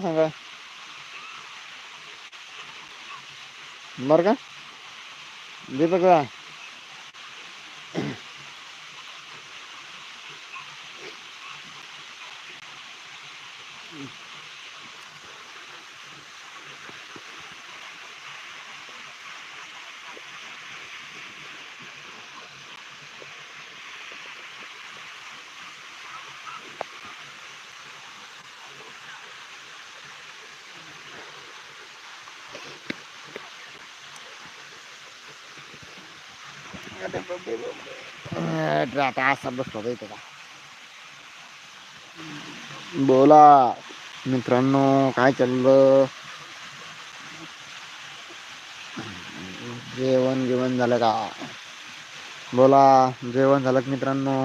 सांगा बरं का? दीपक आता असा का बोला मित्रांनो काय चाललं? जेवण जेवण झालं का? बोला जेवण झालं का मित्रांनो?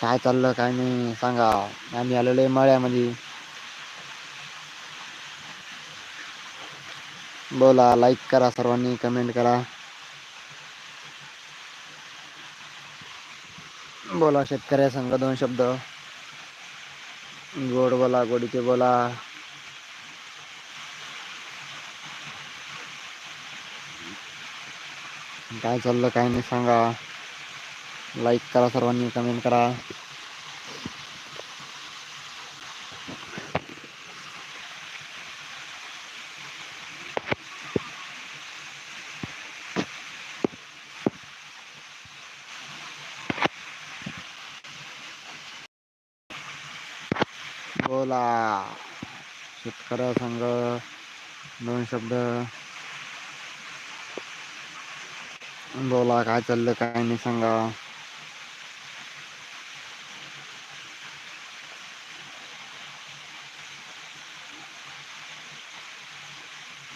काय चाललं काय नाही सांगा. आम्ही आलेलो आहे मळ्यामध्ये. बोला लाईक करा सर्वांनी कमेंट करा. बोला शेतकऱ्या सांगा दोन शब्द. गोड बोला गोडीचे बोला. काय चाललं काय नाही सांगा. लाईक करा सर्वांनी कमेंट करा. बोला. शेतकऱ्या संघ दोन शब्द. बोला काय चाललं काय नाही सांगा.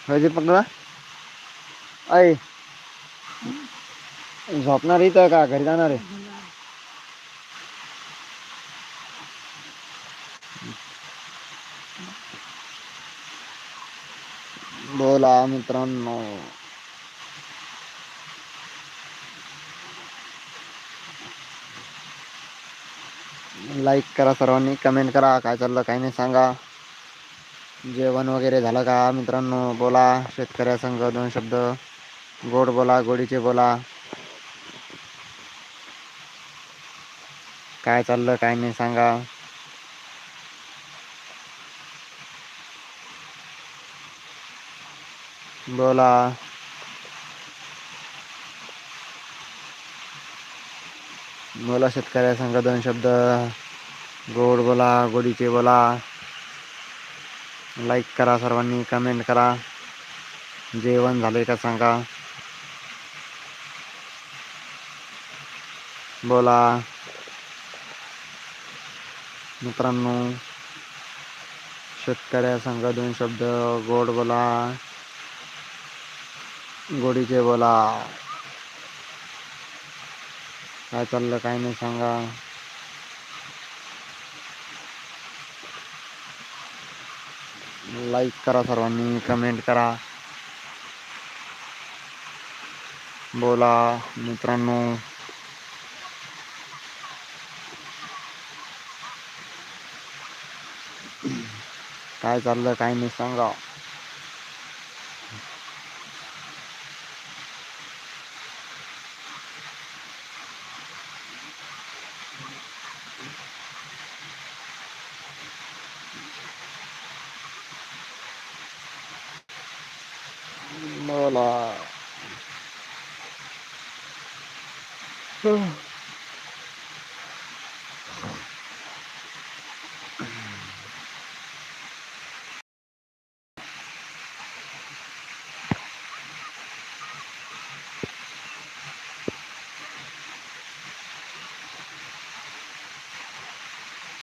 होय पकडा. आई झोपणार इथं का? घरी जाणार आहे? बोला मित्रांनो. लाईक करा सर्वांनी कमेंट करा काय चाललं काही नाही सांगा. जेवण वगैरे झालं का मित्रांनो? बोला शेतकऱ्या संघ दोन शब्द. गोड बोला गोडीचे बोला. काय चाललं काय नाही सांगा. बोला. बोला शेतकऱ्या सांगा दोन शब्द. गोड बोला गोडीचे बोला. लाईक करा सर्वांनी कमेंट करा. जेवण झालंय का सांगा. बोला. मित्रांनो शेतकऱ्या सांगा दोन शब्द. गोड बोला. गोडीचे बोला काय चाललं काय नाही सांगा. लाईक करा सर्वांनी कमेंट करा. बोला मित्रांनो. काय चाललं काय नाही सांगा. बोला